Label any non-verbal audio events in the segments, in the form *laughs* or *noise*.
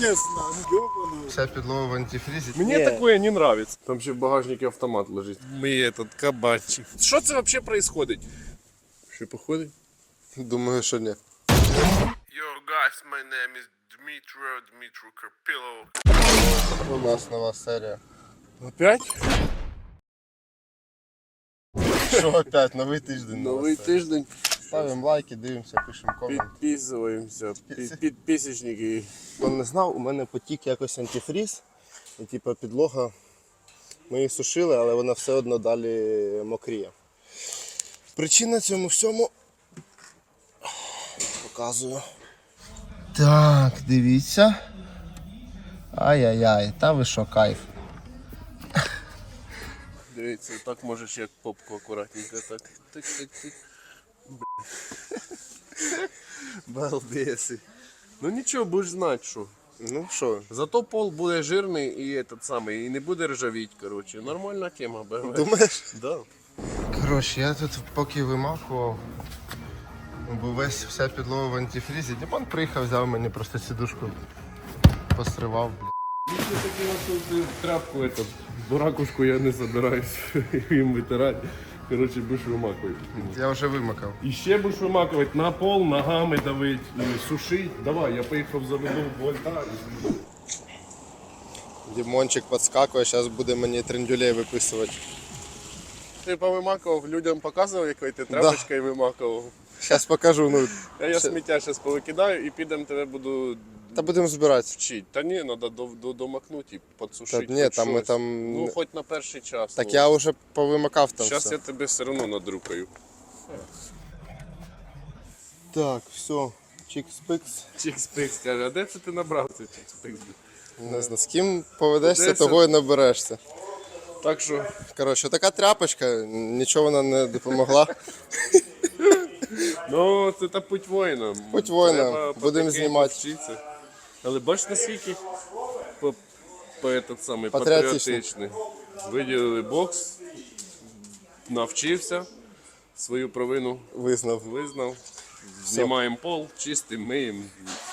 пиздец, нахуй, ёбаный. Вся підлога в антифрізі. Мне Не. такое не нравится. Там ще в багажнике автомат лежить. Мы этот кабанчик. Що це вообще происходит? Що походить? Думаю, що ні. Yo guys, my name is Dmitro Dmitro Karpilov. У нас нова серія. Опять? Що опять? Новий тиждень. нова Новий серія. тиждень. Ставимо лайки, дивимося, пишемо комент. Підписуємося. Підписочники. Хто не знав, у мене потік якось антифріз. І типу підлога. Ми її сушили, але вона все одно далі мокріє. Причина цьому всьому. Показую. Так, дивіться. Ай-яй-яй, та ви що, кайф. Дивіться, так можеш як попку акуратненько так. Тик, тик, тик. *laughs* Балбеси. Ну нічого, будеш знати, що. Ну що, Зато пол буде жирний і этот самий, і не буде ржавіть, коротше. Нормальна тема, БМВ. думаєш? *laughs* Да. Коротше, я тут поки вимахував, бо весь вся підлога в антифрізі. Дімон приїхав, взяв мені просто сідушку, тут тряпку этот, ракушку я не собираюсь *laughs* їм витирати. Коротше, будеш вимакувати. Я вже вимакав. І ще будеш вимакувати на пол, ногами давить, і сушить. Давай, я поїхав заведу вольта. Дімончик підскакує, зараз буде мені трендюлей виписувати. Ти повимакував, людям показував, якою ти тряпочкою вимакував. Зараз покажу, ну. Я Ще- сміття зараз повикидаю і підемо тебе буду Та будемо збирати. вчити. Та ні, треба до, до, домакнути і підсушити. Та ні, там ми щось. там- Ну, хоч на перший час. Так ну. я вже повимакав там. Зараз все. я тебе все одно надрукаю. Так, все. Чікс-пикс. Чікспикс каже, а де це ти набрав цей чікспикс? Не знаю, з ким поведешся, Десять. того і наберешся. Так що, Коротше, така тряпочка, нічого вона не допомогла. ну це та путь воїна. Путь воїна. Будемо знімати. вчитися. Але бачиш, наскільки по, по этот самий, Патріотичний. патріотичний. Виділили бокс, навчився, свою провину Визнав. визнав. Знімаємо пол, чистим, миємо,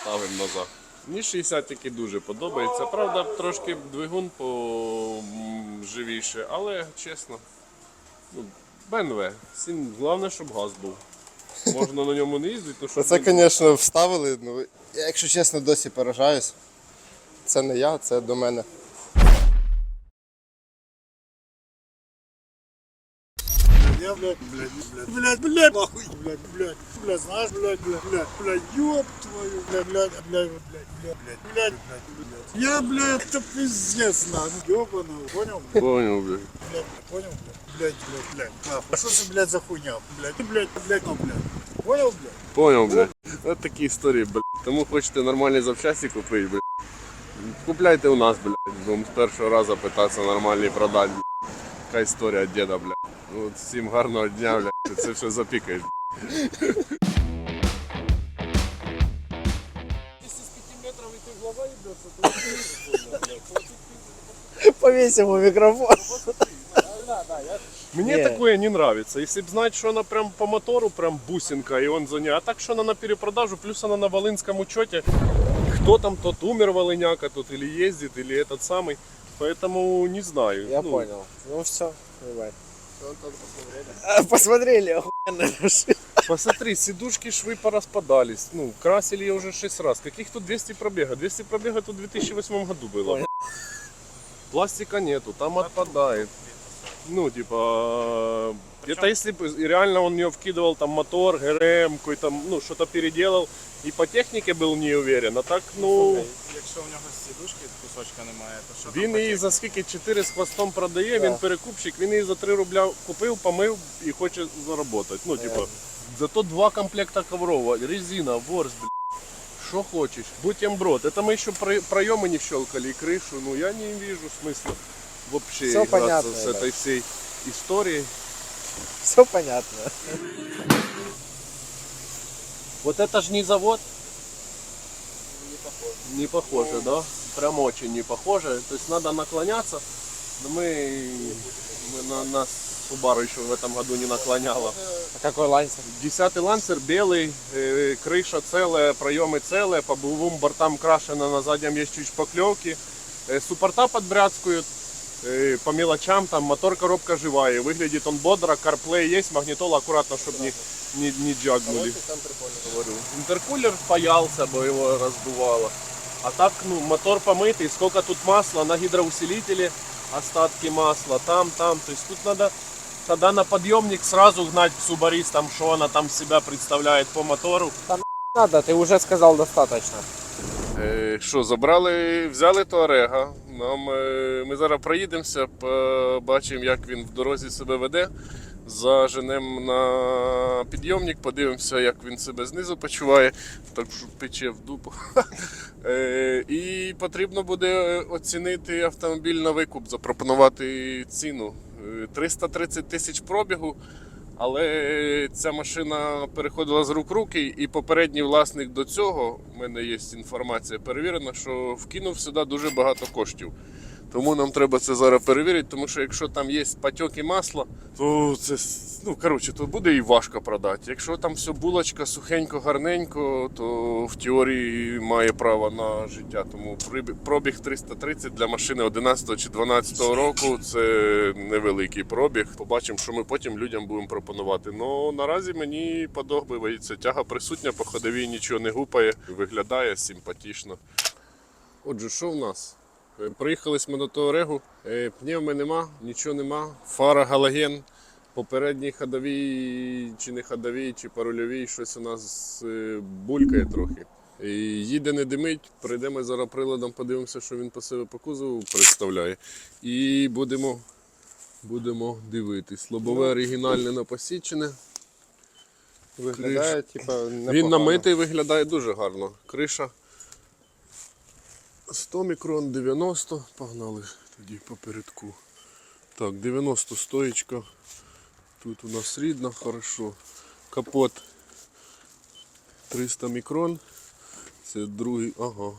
ставимо назад. Мені 60 тільки дуже подобається. Правда, трошки двигун поживіше, але чесно. Ну, БНВ. Всім головне, щоб газ був. Можна на ньому не їздити, то що. Це, звісно, вставили. Ну, я, якщо чесно, досі поражаюсь. Це не я, це до мене. Я, блядь, блядь, блядь, блядь, блядь, блядь, блядь, знаешь, блядь, блядь, блядь, блядь, ёб твою, блядь, блядь, блядь, блядь, блядь, блядь, блядь, блядь. Я, блядь, это пиздец, нахуй, ёбаный, понял, блядь, Понял, блядь. блядь, понял, блядь, блядь, блядь, блядь, нахуй. А что ты, блядь, за хуйня, блядь, ты, блядь, блядь, ну, блядь, понял, блядь? Понял, блядь. Ось такі історії, блядь. Тому хочете нормальні запчасті купити, блядь. Купляйте у нас, блядь. Будемо з першого разу питатися нормальні продати, блядь. Така історія від діда, блядь. Ну, от всім гарного дня, блядь. Ти Це все запікаєш. Повесим микрофон. Мне Не. такое не нравится. Если бы знать, что она прям по мотору прям бусинка, и он за ней. А так, что она на перепродажу, плюс она на волынском учете. Кто там, тот умер волыняка тут или ездит, или этот самый. Поэтому не знаю. Я Ну, понял. Ну все, давай. А, Посмотрели, охуенно машина. *laughs* Посмотри, сидушки швы пораспадались. Ну, красили ее уже 6 раз. Каких тут 200 пробега? 200 пробега тут в 2008 году было. Пластика нету, там отпадает. Ну, типа, это если бы реально он в нее вкидывал там мотор, ГРМ, какой-то, ну, что-то переделал, и по технике был не уверен, а так, ну, Якщо в нього сідушки кусочка немає, то що він там її за скільки 4 з хвостом продає, він перекупщик, він її за 3 рубля купив, помив і хоче заробити. Ну, типа, зато два комплекта коврова, резина, ворс, блядь. Что хочешь, будь амброд. Это мы еще про- проемы не щелкали и крышу. Ну я не вижу смысла Вообще Всё играться понятно, с да. этой всей историей. Все понятно. Вот это же не завод? Не похоже. Не похоже, да? Прям очень не похоже. То есть надо наклоняться. Но мы, мы на нас Subaru еще в этом году не наклоняла. А какой лансер? Десятый лансер белый, э, крыша целая, проемы целые, по двум бортам крашено, на заднем есть чуть шпаклевки. Э, суппорта подбряцкают, по мелочам, там мотор, коробка живая. Выглядит он бодро, CarPlay есть, магнитола аккуратно, чтобы не, не, не джагнули. Там прикольно. Говорю. Интеркулер паялся, бо его раздувало. А так, ну, мотор помытый, сколько тут масла, на гидроусилителе остатки масла, там, там. То есть тут надо тогда на подъемник сразу гнать субарис, там, что она там себя представляет по мотору. Надо, ты уже сказал достаточно. Е, Що, забрали, взяли Туарега. Нам, е, ми зараз проїдемося, побачимо, як він в дорозі себе веде. Заженемо на підйомник, подивимося, як він себе знизу почуває. Так що пече в дупу. *laughs* Е, І потрібно буде оцінити автомобіль на викуп, запропонувати ціну. Е, 330 тисяч пробігу. Але ця машина переходила з рук руки, і попередній власник до цього, в мене є інформація перевірена, що вкинув сюди дуже багато коштів. Тому нам треба це зараз перевірити, тому що якщо там є патьоки масла, то це ну, коротше, то буде і важко продати. Якщо там все булочка, сухенько, гарненько, то в теорії має право на життя. Тому пробіг 330 для машини 11 чи 12 року це невеликий пробіг. Побачимо, що ми потім людям будемо пропонувати. Ну наразі мені подобається. Тяга присутня, по ходовій нічого не гупає, виглядає симпатично. Отже, що в нас? Е, Приїхали ми до Туарегу, е, пневми нема, нічого нема. Фара галоген. Попередній ходовій, чи не ходовій, чи парульовій, щось у нас е, булькає трохи. Їде не димить, прийдемо зараз приладом, подивимося, що він по себе по кузову представляє. І будемо, будемо дивитись. Лобове оригінальне напосічене. Виглядає, типа. Він намитий виглядає дуже гарно. Криша 100 мікрон, 90. Погнали тоді попередку. Так, 90 стоїчка. Тут у нас рідна, хорошо. Капот 300 мікрон. Це другий, ага.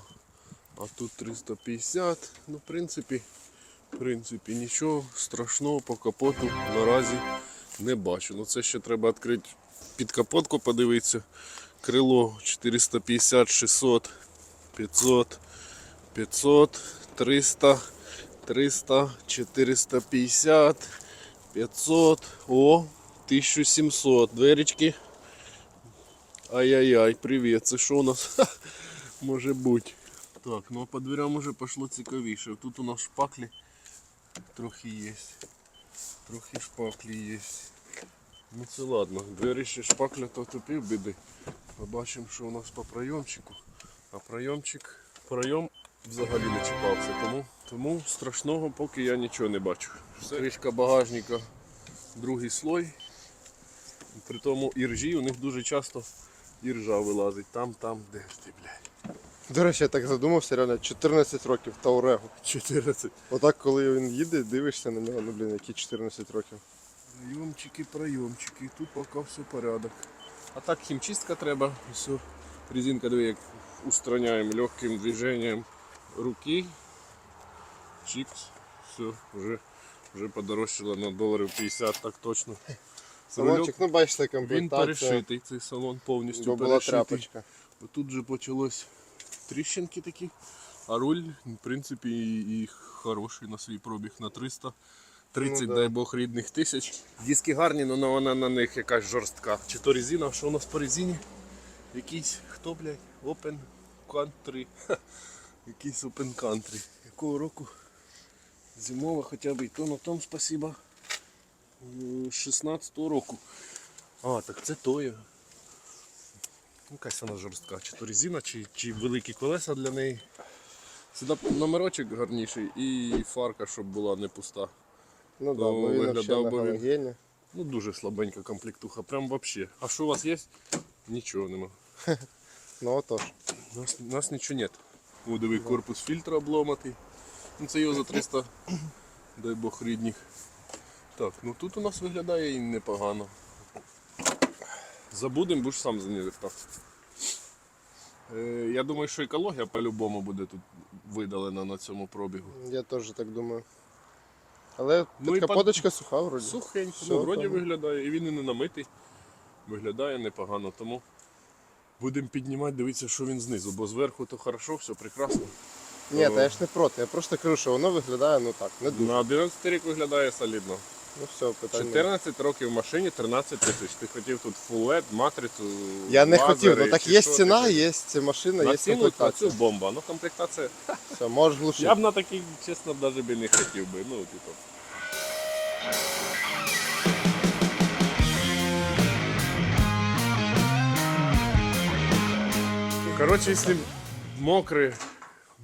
А тут 350. Ну, в принципі, в принципі, нічого страшного по капоту наразі не бачу. Ну це ще треба відкрити під капотку, подивитися. Крило 450, 600, 500, 500, 300, 300, 450, 500, о, 1700. Дверечки. Ай-яй-яй, привіт. Це що у нас може бути? Так, ну а по дверям уже пішло цікавіше. Тут у нас шпаклі трохи є. Трохи шпаклі є. Ну це ладно, двері ще шпакля то тупів біди. Побачимо, що у нас по прийомчику. А прийомчик, прийом взагалі не чіпався, тому, тому страшного поки я нічого не бачу. Кришка багажника, другий слой. При тому іржі у них дуже часто іржа вилазить там, там, де ти, блядь. До речі, я так задумався, реально 14 років Таурегу. 14. Отак, коли він їде, дивишся на нього, ну блін, які 14 років. Прийомчики, прийомчики, тут поки все порядок. А так хімчистка треба, все. Резинка диви, як устраняємо легким движенням руки. Чикс, все, вже, вже подорожчало на доларів 50, так точно. Салончик, ну бачите, Він перешитий, цей салон повністю була перешитий. тряпочка. Тут же почалось тріщинки такі, а руль, в принципі, і, і хороший на свій пробіг на 300. 30, Ну да. дай Бог, рідних тисяч. Диски гарні, але вона на них якась жорстка. Чи то резина, що у нас по резині? Якийсь, хто, блядь, Open Country. Якийсь Open Country. Якого року? Зимова хоча б і то на тому спасибо. Е, 16-го року. А, так це тоє. Якась вона жорстка, чи то резина, чи, чи великі колеса для неї. Сюди номерочок гарніший і фарка, щоб була не пуста. Ну да, бо він виглядав би він. Ну дуже слабенька комплектуха, прям вообще. А що у вас є? Нічого нема. *laughs* Ну отож. У нас, у нас нічого нет. О, диви, корпус фільтра обломатий. Ну це його за 300, дай Бог рідних. Так, ну тут у нас виглядає і непогано. Забудемо, будеш сам за нею. Е, я думаю, що екологія по-любому буде тут видалена на цьому пробігу. Я теж так думаю. Але Ну і капоточка суха вроді. Сухенько, ну вроді там. виглядає, і він і не намитий. Виглядає непогано, тому будемо піднімати, дивитися, що він знизу, бо зверху то хорошо, все прекрасно. Ні, та я ж не проти. Я просто кажу, що воно виглядає ну так, не дуже. На 11 рік виглядає солідно. Ну все, питання. 14 років в машині, 13 тисяч. Ти хотів тут LED, матрицю. Я не лазери, хотів, ну так чи є що ціна, є машина, На є ціну на комплектація. цю бомба. Ну комплектація. Все, можеш Я б на такий, чесно, навіть би не хотів би. Ну, типу. Коротше, якщо мокре,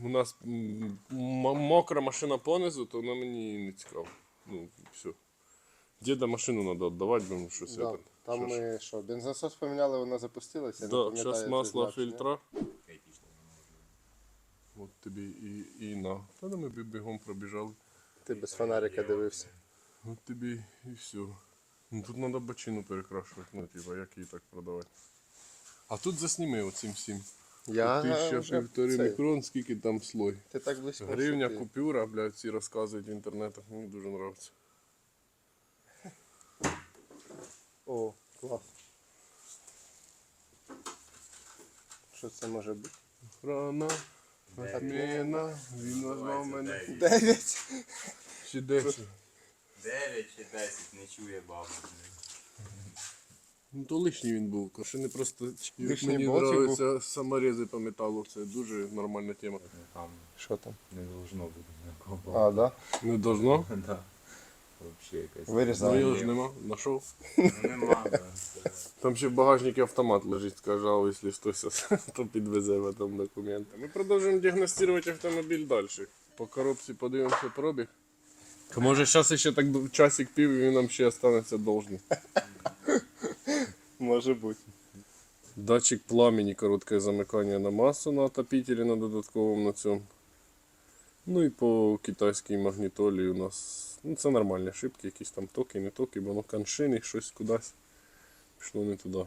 у нас м, м- мокра машина понизу, то вона мені не цікаво. Ну, все. Діда машину треба віддавати, бо щось. Да. это, Там що ж. ми що, бензосос поміняли, вона запустилася. я не Да, пам'ятаю, зараз це масло значення. фільтра. От тобі і, і на. Та ну ми б бігом пробіжали. Ти без фонарика дивився. От тобі і все. Ну тут треба бочину перекрашувати, ну типа, як її так продавати. А тут засніми оцим всім. Я Тисяча півтори мікрон, скільки там слой. Ти так близько. Гривня, ти- купюра, блядь, всі розказують в інтернетах, мені дуже подобається. О, клас. Що це може бути? Рана, отміна, він назвав мене. Дев'ять. Чи десять. 9 чи 10 не чує баба. Ну то лишній він був, ще не просто Лишній мені болтик був. подобаються саморези по металу, це дуже нормальна тема. Там Що там? не должно бути ніякого. А, да? Не должно. *laughs* Да. Вообще якась. Ну Вирізали. його ж нема, знайшов. Ну, Нема, да. Це- Там ще в багажнику автомат лежить, сказав, якщо хтось, *laughs* то підвезе в там документи. Ми продовжуємо діагностувати автомобіль далі. По коробці подивимося пробіг. Може зараз ще так часик пів і він нам ще останеться должний. *laughs* Може бути. Датчик пламені, коротке замикання на масу на отопителі на додатковому на цьому. Ну і по китайській магнітолі у нас. Ну це нормальні ошибки, якісь там токи, не токи, бо воно коншини, щось кудись пішло не туди.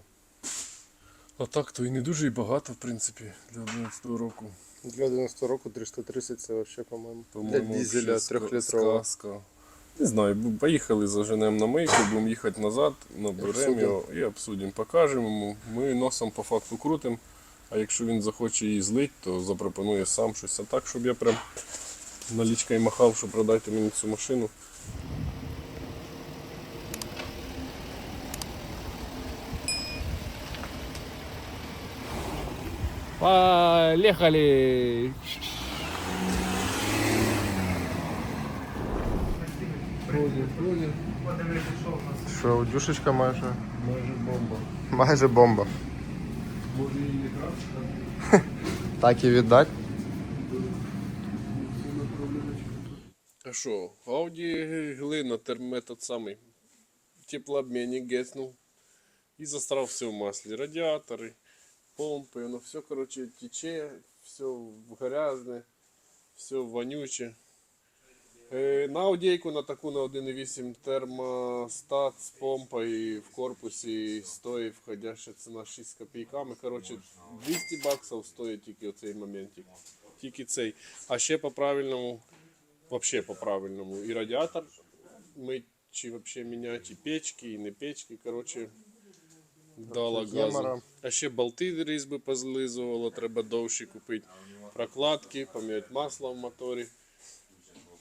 А так то і не дуже і багато, в принципі, для 11 року. Для 11 року 330 це взагалі, по-моєму. Для По-моєму, дізеля щось трьохлітрового. сказка. Не знаю, поїхали, заженемо на мийку, будемо їхати назад, наберемо Обсудимо. його і обсудимо, покажемо йому. Ми носом по факту крутимо, а якщо він захоче її злить, то запропонує сам щось. А так, щоб я прям налічкою махав, що продайте мені цю машину. Поехали! Що, дюшечка майже? Майже бомба. Майже бомба. Може її не красти? *laughs* Так і віддать. А що, Audi глина, терметод самий. Теплообмінник геснув. І застряв все в маслі. Радіатори, помпи, воно все, коротше, тече, все грязне, все вонюче. Е, на аудійку на таку на 1.8 термостат з помпою в корпусі стоїть входяща ціна 6 копійками. Коротше, 200 баксів стоїть тільки оцей моментик. Тільки цей. А ще по правильному вообще по правильному. І радіатор мить, чи вообще міняти, і печки, і не печки, коротше, дала газу. А ще болти різьби позлизувало, треба довші купити. Прокладки, поміняти масло в моторі.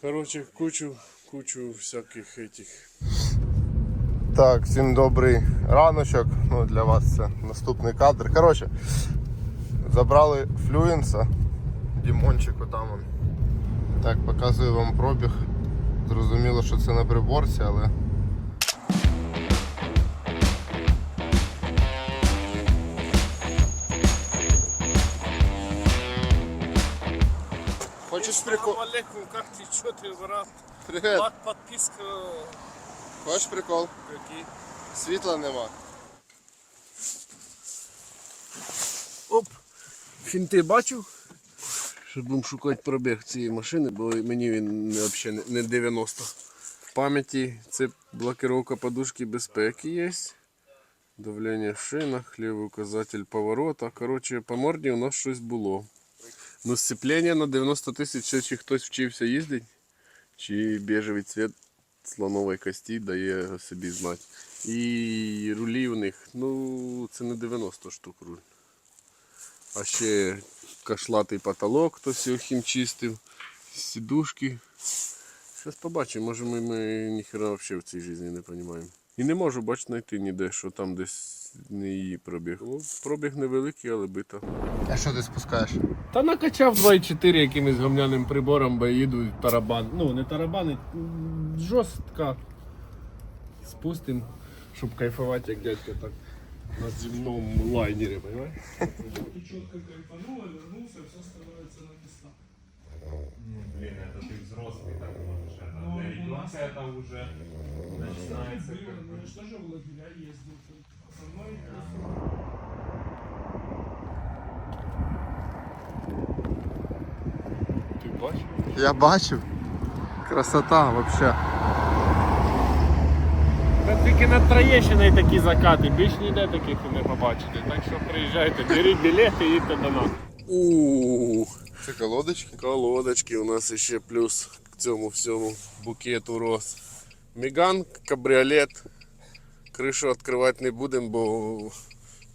Коротше, кучу, кучу всяких этих. Так, всім добрий раночок. Ну, для вас це наступний кадр. Коротше, забрали флюенса. Дімончик отам. Так, показую вам пробіг. Зрозуміло, що це на приборці, але. Хочеш прикол? алейкум, как ты, что ты, брат? Привіт. подписка, Хочеш прикол? какие? Світла нема. Оп! Фінти бачив? Що будемо шукати пробіг цієї машини, бо мені він не, взагалі не не 90. В пам'яті це блокировка подушки безпеки є. Давлення в шинах, лівий указатель поворота. Коротше, по морді у нас щось було. Ну, сцеплення на 90 тисяч чи хтось вчився їздити, чи біжевий цвіт слонової кості дає собі знати. І рулі у них, ну, це не 90 штук руль. А ще кашлатий потолок, хтось його хімчистив, сідушки. Зараз побачимо, може ми, ми ніхера взагалі в цій житті не розуміємо. І не можу, бач, знайти ніде, що там десь не її пробіг. Ну, пробіг невеликий, але бита. А що ти спускаєш? Та накачав 2,4 якимось гомняним прибором, бо їду тарабан. Ну, не тарабани, м, жорстко. Спустим, щоб кайфувати, як дядько так на земному лайнері, понимаєш? четко кайфанул, вернулся, все становится на места. Ну, блин, это ты взрослый так можешь. Это Ну, для у нас- ребенка это уже начинается Было, как ну бы... что же в лагеря ездил? Основной Ти бачиш? Я бачив. Красота взагалі. Та тільки на Троєщині такі закати, більш ніде таких не побачите. Так що приїжджайте, беріть білети і їдьте до нас. Ууу, Це колодочки. колодочки у нас ще плюс к цьому всьому букету роз. Міган, кабріолет. Кришу відкривати не будемо, бо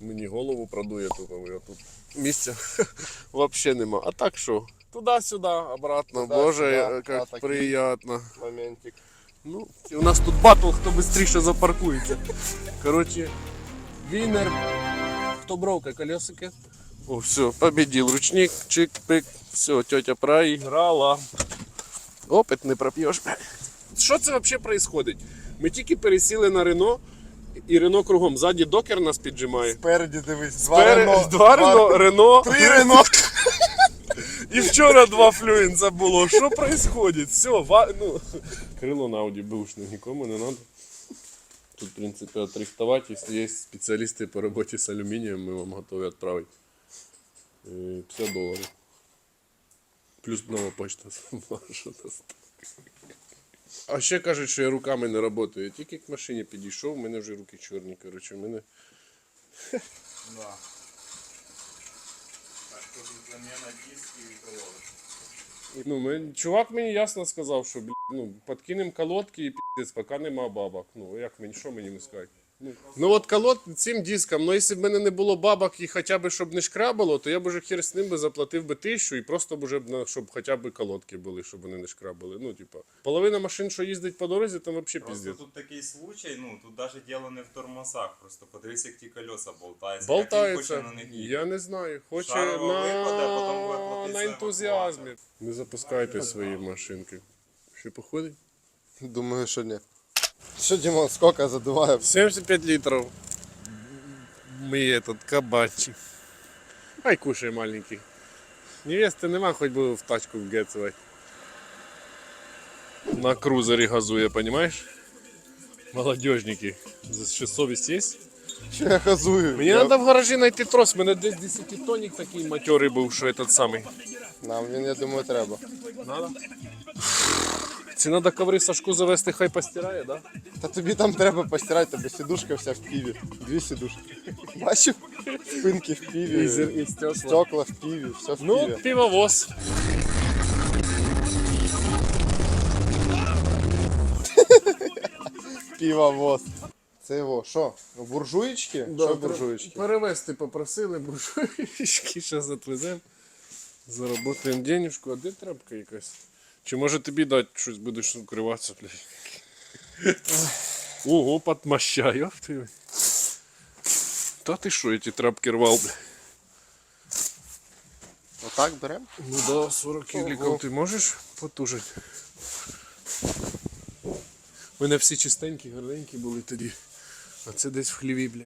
мені голову продує тут, а тут місця *laughs* взагалі нема. А так що? Туди-сюди, обратно. Туди-сюди, Боже, а, як такий. приємно. Моментик. Ну, у нас тут батл, хто швидше запаркується. Коротше, вінер. Хто бровка колесики? О, все, победил. Ручник, чик-пик. Все, тетя проіграла. Опит не проп'єш. Що це взагалі відбувається? Ми тільки пересіли на Рено, і Рено кругом. Ззаді докер нас піджимає. Спереді дивись, два Пере- Рено. два Рено, Рено. Три Рено. *laughs* І вчора два флюенса було. Що відбувається? Все, ва... ну, крило на ауді бушне нікому не треба. Тут, в принципі, отрихтувати. Якщо є спеціалісти по роботі з алюмінієм, ми вам готові відправити. Е, 50 доларів. Плюс нова почта. А ще кажуть, що я руками не працюю. Я тільки к машині підійшов, у мене вже руки чорні. Коротше, в мене Да. Так, тут замена дисків і колодок. Ну, мен, чувак мені ясно сказав, що ну, подкинем колодки і піздець, поки нема бабок. Ну, як мені, що мені сказати? Ну, ну от колод цим диском, ну якщо б мене не було бабок і хоча б щоб не шкрабало, то я б уже хер з ним би заплатив би тисячу і просто б уже б, на- щоб хоча б колодки були, щоб вони не шкрабали. Ну, типа, половина машин, що їздить по дорозі, там взагалі Просто піздець. тут такий случай, ну тут даже дело не в тормозах, просто подивись, як ті колеса болтаються. Болтається. Як він хоче на них їхати. Я не знаю. Хоче Шарова на... випаде, потім на за ентузіазмі. Не запускайте свої машинки. Ще походить? Думаю, що ні. Що, Дімон, скільки задуває? 75 литров. Мы этот кабачи. Ай, кушай, маленький. Невести нема, хоч би в тачку вгецувати. На крузері газує, понимаешь? Молодежники. Ще совість є? Що я газую? Мені Я- треба в гаражі знайти трос. У мене десь 10 тонік такий материй був, що этот самий. Нам він, я думаю, треба. Надо? Це треба коври Сашку завести, хай постирає, да? Та тобі там треба постирати, тобі сідушка вся в піві. Дві сідушки. Бачив? Спинки в піві. І і стекла. Стекла в піві, все в Ну, піві. пивовоз. Півовоз. Це його, що? Буржуєчки? що буржуєчки? Перевезти попросили буржуйки, зараз відвеземо. Заработаємо денежку, а де тряпка якась? Чи може тобі дати щось будеш укриватися, блядь? Ого, подмоща, ёпти. Та ти що, я ті тряпки рвав, блядь? Отак беремо? Ну да, 40 кіліків ти можеш потужити? У мене всі чистенькі, гарненькі були тоді. А це десь в хліві, бля.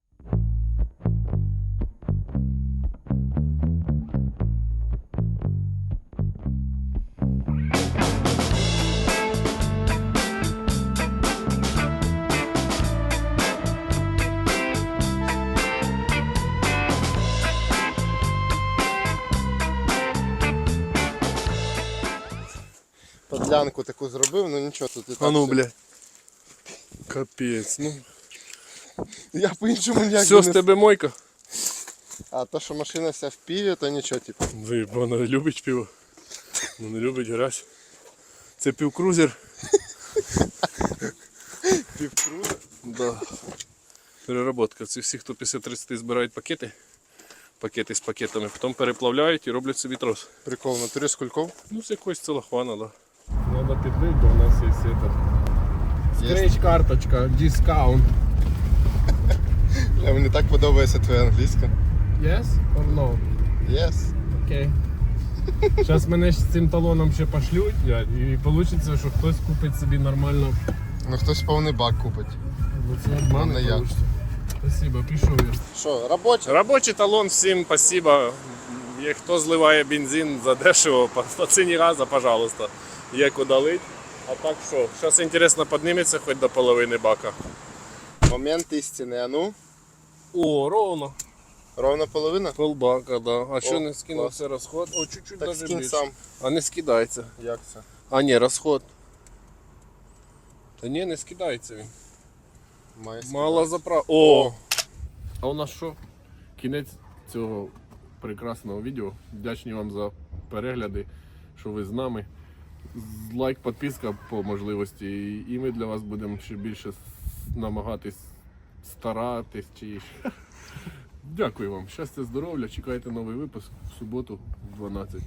Подлянку таку зробив, ну нічого тут і так. А ну, все. Капець, ну. Я по-іншому ніяк Все, би з тебе мойка. А то, що машина вся в піві, то нічого, типу. Вона любить пиво. Ну не любить грязь. Це півкрузер. *laughs* Півкруга. Да. Переработка. Це всі, хто після 30 збирають пакети, пакети з пакетами, потім переплавляють і роблять собі трос. Прикол, на три з кульков. Ну, з якогось целофана, да. Треба підлити, бо у нас є этот. Є. Скреч карточка, дискаунт. Бля, мені так подобається твоя англійська. Yes or no? Yes. Окей. Зараз мене з цим талоном ще пошлють, і вийде, що хтось купить собі нормально. Ну хтось повний бак купить. Ну це не я. Спасибо, пішов я. Що, робочий? Робочий талон, всім спасибо. Хто зливає бензин за дешево, по, по ціні газа, пожалуйста. Є куди лить. А так що, зараз інтересно підніметься хоч до половини бака. Момент істини, а ну. О, ровно. Ровно половина? Полбака, да. А що не скинув клас. розход? О, чуть-чуть Так даже скинь більше. сам. А не скидається. Як це? А ні, розход. Та ні, не скидається він. Має Мало заправ. О! А у нас що? Кінець цього прекрасного відео. Вдячні вам за перегляди, що ви з нами. Лайк, підписка по можливості. І- ми для вас будемо ще більше намагатись старатись. Чи... *laughs* Дякую вам. Щастя, здоров'я. Чекайте новий випуск в суботу в 12.